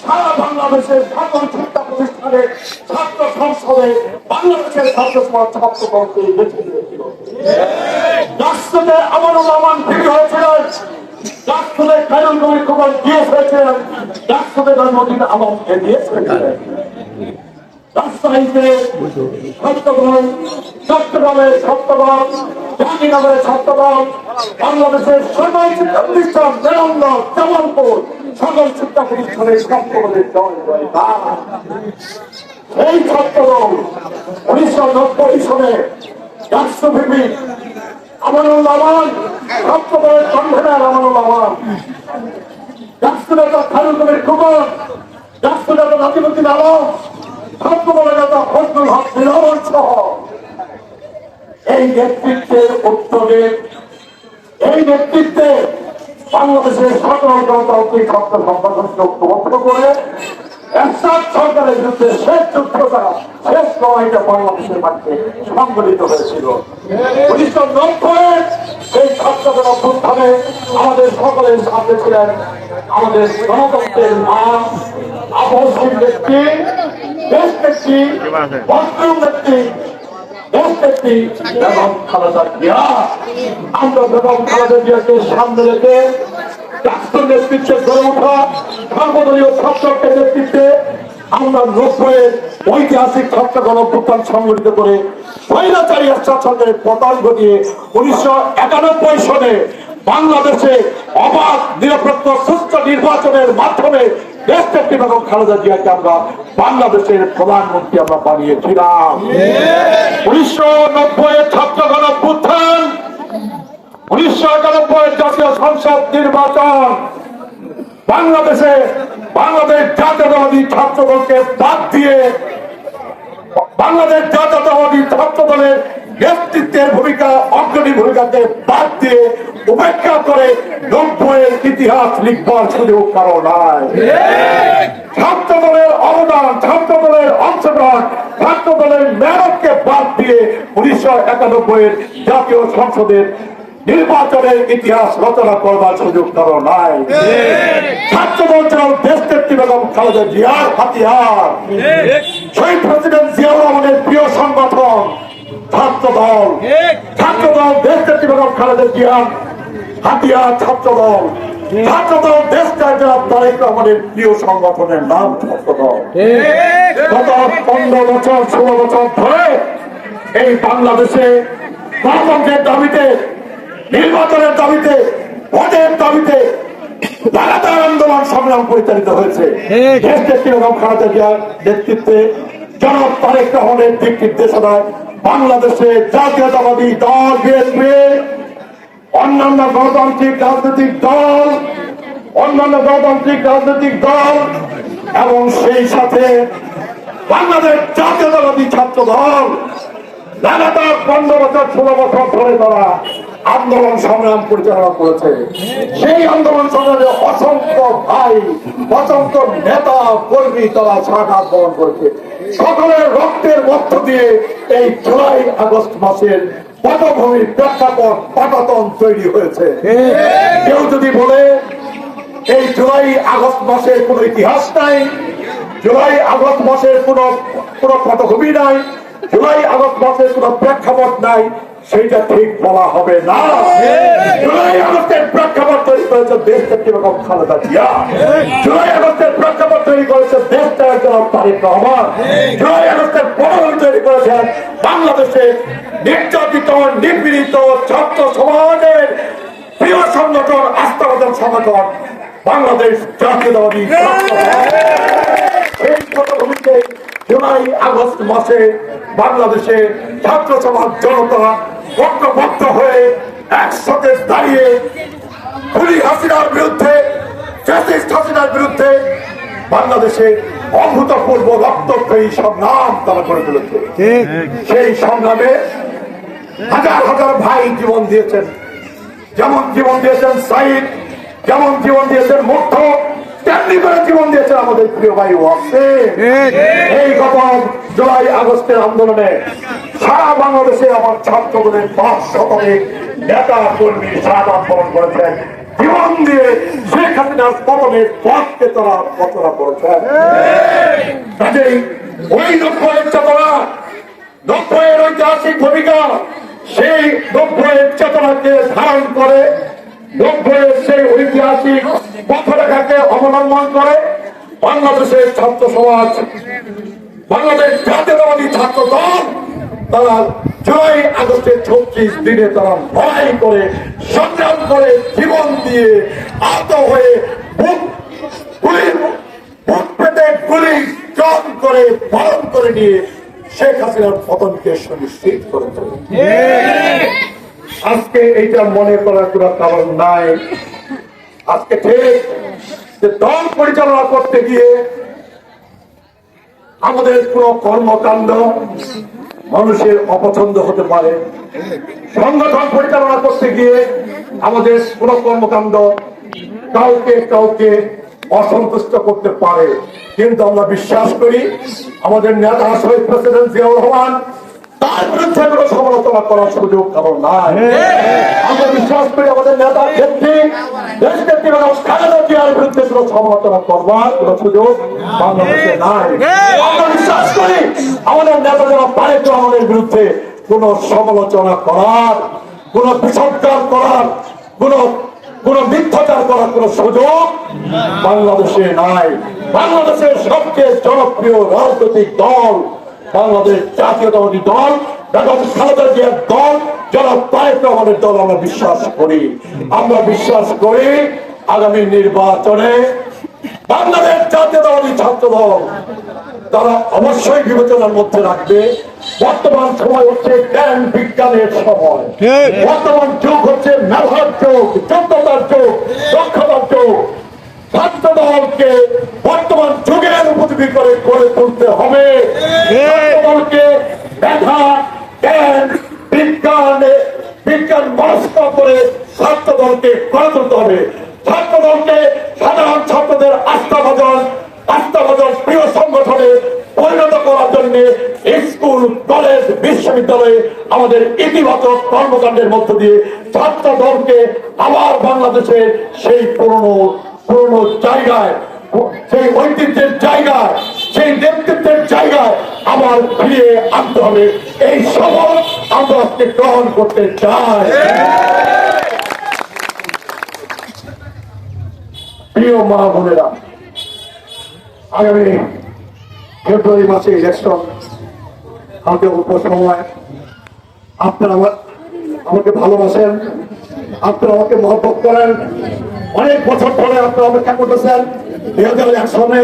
সারা বাংলাদেশের সকল শিক্ষা প্রতিষ্ঠানে ছাত্র সংসদে বাংলাদেশের ছাত্র সমাজ ছাত্র দলকে বেছে নিয়েছিল ফিরি হয়েছিলেন বাংলাদেশের শিক্ষা প্রতিষ্ঠান মেরন্দ জামালপুর সকল শিক্ষা প্রতিষ্ঠানের সপ্তগণের জয় জয়। এই সত্যগণ উনিশশো নব্বই সনে রাষ্ট্রভিত্তি আমানুল রহমান সপ্তগণের কনভেনার আমানুল রহমান রাষ্ট্রনেতা খায়রুল কবির কুমার, রাষ্ট্রনেতা নাজিমুদ্দিন আলম সত্যগণের নেতা ফজলুল হক বিরমন সহ এই নেতৃত্বের উত্তরে এই নেতৃত্বে বাংলাদেশের সকল গণতান্ত্রিক শক্ত সংগঠনকে ঐক্যবদ্ধ করে এরশাদ সরকারের বিরুদ্ধে শেষ যুদ্ধটা, শেষ লড়াইটা বাংলাদেশের মাঠে সংগঠিত হয়েছিল। উনিশশো নব্বই সেই ছাত্রদের অভ্যুত্থানে আমাদের সকলের সামনে ছিলেন আমাদের গণতন্ত্রের মা আবহাওয়া ব্যক্তি দেশ ব্যক্তি বস্ত্র ব্যক্তি জিয়া আমরা বেগম সামনে রেখে নেতৃত্বে গড়ে ওঠা সর্বদলীয় নেতৃত্বে আমরা ঐতিহাসিক ছাত্র গণপ্রত্যান সংগঠিত করে ঘটিয়ে উনিশশো একানব্বই সনে বাংলাদেশে অবাধ, নিরপেক্ষ সুস্থ নির্বাচনের মাধ্যমে দেশ নেত্রী বেগম খালেদা জিয়াকে আমরা বাংলাদেশের প্রধানমন্ত্রী আমরা বানিয়েছিলাম। উনিশশো নব্বই ছাত্র গণপ্রত্যান উনিশশো একানব্বই জাতীয় সংসদ নির্বাচন, বাংলাদেশে বাংলাদেশ জাতীয়তাবাদী ছাত্রদলকে বাদ দিয়ে বাংলাদেশ জাতীয়তাবাদী ছাত্র দলের নেতৃত্বের ভূমিকা, অগ্রণী ভূমিকাকে বাদ দিয়ে উপেক্ষা করে নব্বইয়ের ইতিহাস লিখবার সুযোগ কারও নাই। ছাত্র দলের অবদান ছাত্র দলের অংশগ্রহণ ছাত্র দলের মেয়রকে বাদ দিয়ে উনিশশো একানব্বই এর জাতীয় সংসদের নির্বাচনের ইতিহাস রচনা করবার সুযোগ কারও নাই। ছাত্র দল ছিল দেশ নেত্রী বেগম খালেদা জিয়ার হাতিয়ার। শহীদ প্রেসিডেন্ট জিয়াউর রহমানের প্রিয় সংগঠন। ছাত্র দল ছাত্র দল দেশ নেত্রী বেগম খালেদা জিয়ার হাতিয়ার ছাত্র দল ছাত্র দল দেশ জনাব তারেক রহমানের প্রিয় সংগঠনের নাম ছাত্র দল গত পনেরো বছর ষোলো বছর ধরে এই বাংলাদেশে গণতন্ত্রের দাবিতে নির্বাচনের দাবিতে ভোটের দাবিতে লাগাতার আন্দোলন সংগ্রাম পরিচালিত হয়েছে। দেশ নেত্রী বেগম খালেদা জিয়ার নেতৃত্বে জনাব তারেক রহমানের দিক নির্দেশনায় বাংলাদেশে জাতীয়তাবাদী দল, বিএনপি, অন্যান্য গণতান্ত্রিক রাজনৈতিক দল, অন্যান্য গণতান্ত্রিক রাজনৈতিক দল, এবং সেই সাথে বাংলাদেশ জাতীয়তাবাদী ছাত্র দল লাগাতার পনেরো বছর, ষোলো বছর ধরে তারা আন্দোলন সংগ্রাম পরিচালনা করেছে। সেই আন্দোলন সংগ্রামে অসংখ্য ভাই, অসংখ্য নেতা, কর্মী তারা সাঘাত বরণ করেছে। সকলের রক্তের মধ্য দিয়ে এই জুলাই আগস্ট মাসের পটভূমির প্রেক্ষাপট পটাতন তৈরি হয়েছে। কেউ যদি বলে, এই জুলাই আগস্ট মাসের কোনো ইতিহাস নাই, জুলাই আগস্ট মাসের কোনো কোনো পটভূমি নাই, জুলাই আগস্ট মাসের কোনো প্রেক্ষাপট নাই, সেইটা ঠিক বলা হবে না। জুলাই আগস্টের প্রেক্ষাপট তৈরি করেছে দেশ থেকে বেগম খালেদা জিয়া। জুলাই আগস্টের প্রেক্ষাপট তৈরি করেছে দেশ থেকে জনাব তারেক রহমান জুলাই আগস্টের পটভূমি তৈরি করেছেন বাংলাদেশে নির্যাতিত নিপীড়িত ছাত্র সমাজের প্রিয় সংগঠন আস্থাবাদন সংগঠন বাংলাদেশ জাতীয়তাবাদী ছাত্র পটভূমিতে জুলাই আগস্ট মাসে বাংলাদেশে ছাত্র সমাজ জনতা ঐক্যবদ্ধ হয়ে একসাথে দাঁড়িয়ে খুলি হাসিনার বিরুদ্ধে ফ্যাসিস্ট হাসিনার বিরুদ্ধে বাংলাদেশে অভূতপূর্ব রক্তক্ষয়ী সংগ্রাম তারা করে তুলেছে সেই সংগ্রামে হাজার হাজার ভাই জীবন দিয়েছেন। যেমন জীবন দিয়েছেন সাইদ যেমন জীবন দিয়েছেন মুক্ত তেমনি করে জীবন দিয়েছেন আমাদের প্রিয় ভাই এই গত জুলাই আগস্টের আন্দোলনে সারা বাংলাদেশে আমার ছাত্রদের পাঁচ শতাধিক নেতা কর্মী সারা আন্দোলন করেছেন। জীবন দিয়ে শেখ হাসিনার পতনের পথকে তারা রচনা করেছেন। কাজেই ওই নব্বইয়ের চেতনা, নব্বইয়ের ঐতিহাসিক ভূমিকা, সেই নব্বইয়ের চেতনাকে ধারণ করে, নব্বইয়ের সেই ঐতিহাসিক পথরেখাকে অবলম্বন করে বাংলাদেশের ছাত্র সমাজ, বাংলাদেশ জাতীয়তাবাদী ছাত্র দল তারা জুলাই আগস্টের চব্বিশ দিনে তারা লড়াই করে, সংগ্রাম করে, জীবন দিয়ে আহত হয়ে মনে করার কোনো কারণ নাই। আজকে দল পরিচালনা করতে গিয়ে আমাদের কোন কর্মকাণ্ড মানুষের অপছন্দ হতে পারে। সংগঠন পরিচালনা করতে গিয়ে আমাদের কোন কর্মকাণ্ড কাউকে কাউকে অসন্তুষ্ট করতে পারে। কিন্তু আমরা বিশ্বাস করি আমাদের নেতা শহীদ প্রেসিডেন্ট জিয়াউর রহমান তার বিরুদ্ধে কোনো সমালোচনা করার সুযোগ কারণ নাই। আমরা বিশ্বাস করি আমাদের নেতা ক্ষেত্রে দেশ নেত্রী বেগম সমালোচনা করবার কোনো সুযোগ বাংলাদেশে নাই। আমরা বিশ্বাস করি আমাদের নেতা যারা পারে তো আমাদের বিরুদ্ধে কোন সমালোচনা করার কোন বিসর্জন করার কোন কোন মিথ্যাচার করার কোন সুযোগ বাংলাদেশে নাই। বাংলাদেশের সবচেয়ে জনপ্রিয় রাজনৈতিক দল বাংলাদেশ জাতীয়তাবাদী দল বেগম খালেদা জিয়ার দল যারা তারেক আমাদের দল আমরা বিশ্বাস করি। আমরা বিশ্বাস করি আগামী নির্বাচনে বাংলাদেশ জাতীয়তাবাদী ছাত্র দল তারা অবশ্যই বিবেচনার মধ্যে রাখবে। বর্তমান সময় হচ্ছে জ্ঞান বিজ্ঞানের সময়। বর্তমান যুগ হচ্ছে মেধার যুগ যোগ্যতার যুগ দক্ষতার যুগ। ছাত্র দলকে বর্তমান যুগের উপযোগী করে গড়ে তুলতে হবে। দলকে মেধা জ্ঞান বিজ্ঞানে বিজ্ঞান মনস্ক করে ছাত্র দলকে গড়ে তুলতে হবে। ছাত্র দলকে সাধারণ ছাত্রদের আস্থাভাজন আস্থাভাজন প্রিয় সংগঠনে পরিণত করার জন্য স্কুল, কলেজ, বিশ্ববিদ্যালয়ে আমাদের ইতিবাচক কর্মকাণ্ডের মধ্য দিয়ে ছাত্র দলকে আবার বাংলাদেশের সেই পুরনো পুরনো জায়গায়, সেই ঐতিহ্যের জায়গায়, সেই নেতৃত্বের জায়গায় আবার ফিরিয়ে আনতে হবে। এই শপথ আমরা আজকে গ্রহণ করতে চাই। প্রিয় মা বোনেরা, আগামী ফেব্রুয়ারি মাসে ইলেকশন হাতে অল্প সময়। আপনারা আমার আমাকে ভালোবাসেন, আপনারা আমাকে মহব্বত করেন। অনেক বছর ধরে আপনারা অপেক্ষা করতেছেন। দুই হাজার এক সনে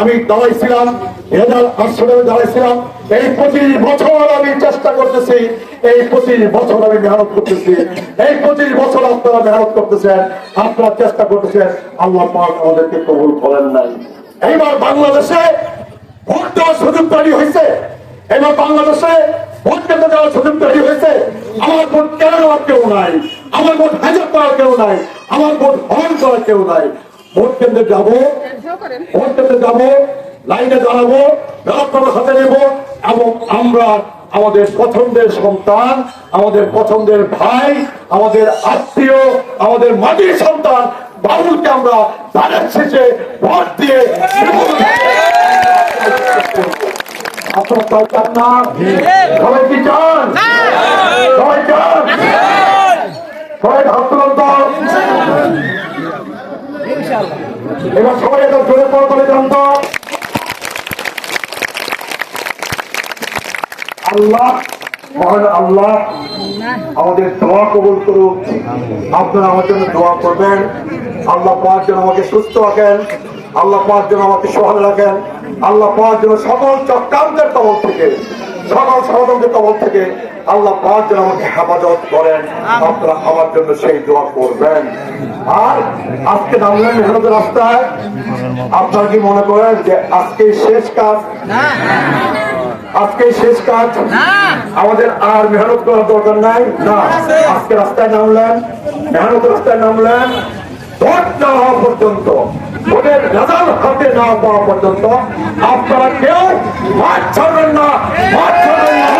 আমি দাঁড়াইছিলাম দুই হাজার আট সনে দাঁড়াইছিলাম। এই পঁচিশ বছর আমি চেষ্টা করতেছি এই পঁচিশ বছর আমি মেহনত করতেছি। এই পঁচিশ বছর আপনারা মেহনত করতেছেন, আপনারা চেষ্টা করতেছেন, আল্লাহ পাক আমাদেরকে কবুল করেন নাই। এইবার বাংলাদেশে ভোট দেওয়ার সুযোগ তৈরি হয়েছে। এবার বাংলাদেশে ভোট কেন্দ্র দেওয়ার সুযোগ তৈরি হয়েছে। আমার ভোট কেন নেওয়ার কেউ নাই? আমার ভোট হাজার করার কেউ নাই? আমার ভোট হরণ করার কেউ নাই? ভোট কেন্দ্রে যাব, ভোট কেন্দ্রে যাব, লাইনে দাঁড়াবো ব্যালট হাতে নেব, এবং আমরা আমাদের পছন্দের সন্তান, আমাদের পছন্দের ভাই, আমাদের আত্মীয়, আমাদের মাটির সন্তান, বাবুলকে আমরা তাদের শেষে ভোট দিয়ে এবার সবাই এটা জোরে পড় করে যান তো আল্লাহ মহান আল্লাহ আমাদের দোয়া কবুল করুক। আপনারা আমার জন্য দোয়া করবেন। আল্লাহ পাঁচ যেন আমাকে সুস্থ রাখেন। আল্লাহ পাঁচ যেন আমাকে সহায় রাখেন। আল্লাহ পাঁচ যেন সকল চক্রান্তের কবল থেকে সকল ষড়যন্ত্রের কবল থেকে আল্লাহ পাঁচ যেন আমাকে হেফাজত করেন। আপনারা আমার জন্য সেই দোয়া করবেন। আর আজকে নামলেন মেহনতের রাস্তায়। আপনারা কি মনে করেন যে আজকে শেষ কাজ? আজকে শেষ কাজ। আমাদের আর মেহনত করার দরকার নাই। না আজকে রাস্তায় নামলেন মেহনত রাস্তায় নামলেন। ভোট না হওয়া পর্যন্ত ভোটের রেজাল্ট হাতে না পাওয়া পর্যন্ত আপনারা কেউ মাঠ ছাড়বেন না মাঠ ছাড়বেন না।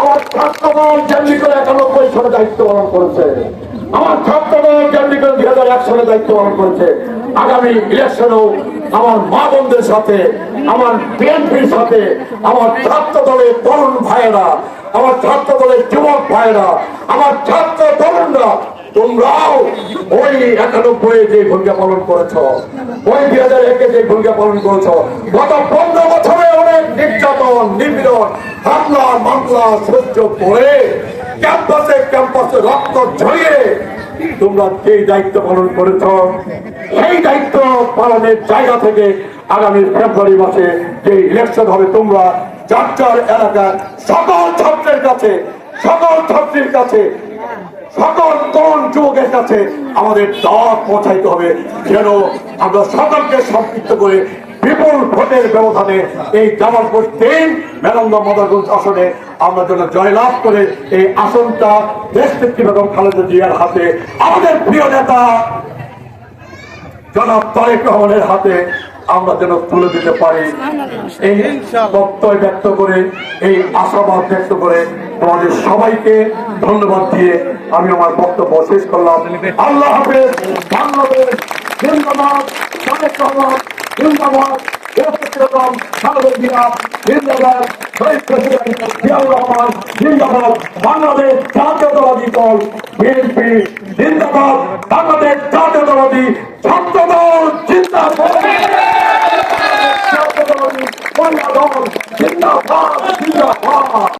আমার ছাত্রদল যেমনি করে একানব্বই সালে দায়িত্ব পালন করেছে। আমার কেন্দ্রীয় দুই হাজার এক সালে দায়িত্ব পালন করেছে। আগামী ইলেকশনেও আমার মা বোনদের সাথে, আমার বিএনপির সাথে, আমার ছাত্র দলের তরুণ ভাইয়েরা, আমার ছাত্র দলের যুবক ভাইয়েরা, আমার ছাত্র তরুণরা, তোমরাও ওই একানব্বই যে ভূমিকা পালন করেছ, ওই দুই হাজার একে যে ভূমিকা পালন করেছ, গত পনেরো বছরে অনেক নির্যাতন, নিপীড়ন, হামলা, মামলা সহ্য করে ক্যাম্পাসে ক্যাম্পাসে রক্ত ঝরিয়ে তোমরা যে দায়িত্ব পালন করেছ, সেই দায়িত্ব পালনের জায়গা থেকে আগামী ফেব্রুয়ারি মাসে যে ইলেকশন হবে, তোমরা যার যার এলাকার সকল ছাত্রের কাছে, সকল ছাত্রীর কাছে, সকল তরুণ যুবকের কাছে আমাদের দাওয়াত পৌঁছাইতে হবে। যেন আমরা সকলকে সম্পৃক্ত করে বিপুল ভোটের ব্যবধানে এই জামালপুর তিন মেনন্দ মদরগঞ্জ আসনে আমরা যেন জয়লাভ করে এই আসনটা দেশ নেত্রী বেগম খালেদা জিয়ার হাতে, আমাদের প্রিয় নেতা জনাব তারেক রহমানের হাতে আমরা যেন তুলে দিতে পারি। এই বক্তব্য ব্যক্ত করে, এই আশাবাদ ব্যক্ত করে তোমাদের সবাইকে ধন্যবাদ দিয়ে আমি আমার বক্তব্য শেষ করলাম। আল্লাহ হাফেজ, বাংলাদেশ জিন্দাবাদ তারেক রহমান জিন্দাবাদ দেশপ্রেম খালেদা জিয়া জিন্দাবাদ শহীদ প্রেসিডেন্ট জিয়াউর রহমান জিন্দাবাদ বাংলাদেশ জাতীয়তাবাদী দল, বিএনপি জিন্দাবাদ বাংলাদেশ জাতীয়তাবাদী ছাত্র দল জিন্দাবাদ। জাতীয়তাবাদী কন্যা দল, জিন্দাবাদ জিন্দাবাদ।